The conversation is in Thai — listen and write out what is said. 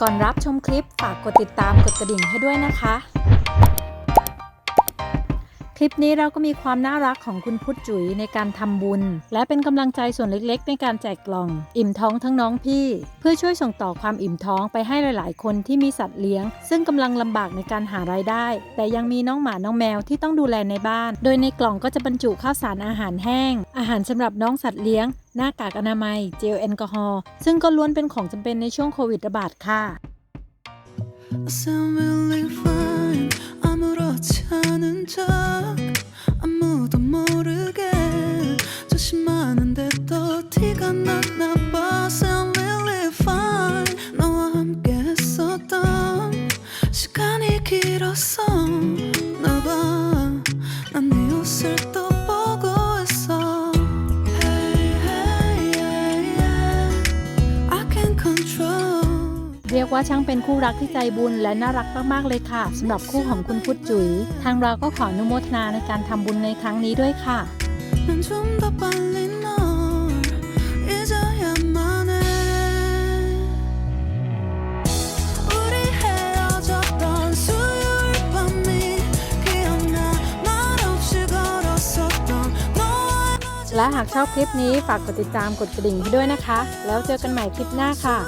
ก่อนรับชมคลิปฝากกดติดตามกดกระดิ่งให้ด้วยนะคะ คลิปนี้เราก็มีความน่ารักของคุณพุทธจุ๋ยในการทำบุญ และเป็นกำลังใจส่วนเล็กๆ ในการแจกกล่อง อิ่มท้องทั้งน้องพี่ เพื่อช่วยส่งต่อความอิ่มท้องไปให้หลาย ๆ คนที่มีสัตว์เลี้ยง ซึ่งกำลังลำบากในการหารายได้ แต่ยังมีน้องหมาน้องแมวที่ต้องดูแลในบ้าน โดยในกล่องก็จะบรรจุข้าวสารอาหารแห้ง อาหารสำหรับน้องสัตว์เลี้ยง หน้ากากอนามัย เจลแอลกอฮอล์ซึ่งก็ล้วนเป็นของจำเป็นในช่วงโควิดระบาดค่ะ 티가 났나 봐 Sound really fine 너와 함께 했었던 시간이 길었었나 봐 난 네 옷을 또 보고 있어 Hey hey yeah yeah I can control เรียกว่าช่างเป็นคู่รักที่ใจบุญและน่ารักมาก ๆ เลยค่ะสำหรับคู่ของคุณพุทธจุ๋ย ทางเราก็ขออนุโมทนาในการทำบุญในครั้งนี้ด้วยค่ะ 난 좀 더 빨리 และหากชอบคลิปนี้ฝากกดติดตามกดกระดิ่งให้ด้วยนะคะ แล้วเจอกันใหม่คลิปหน้าค่ะ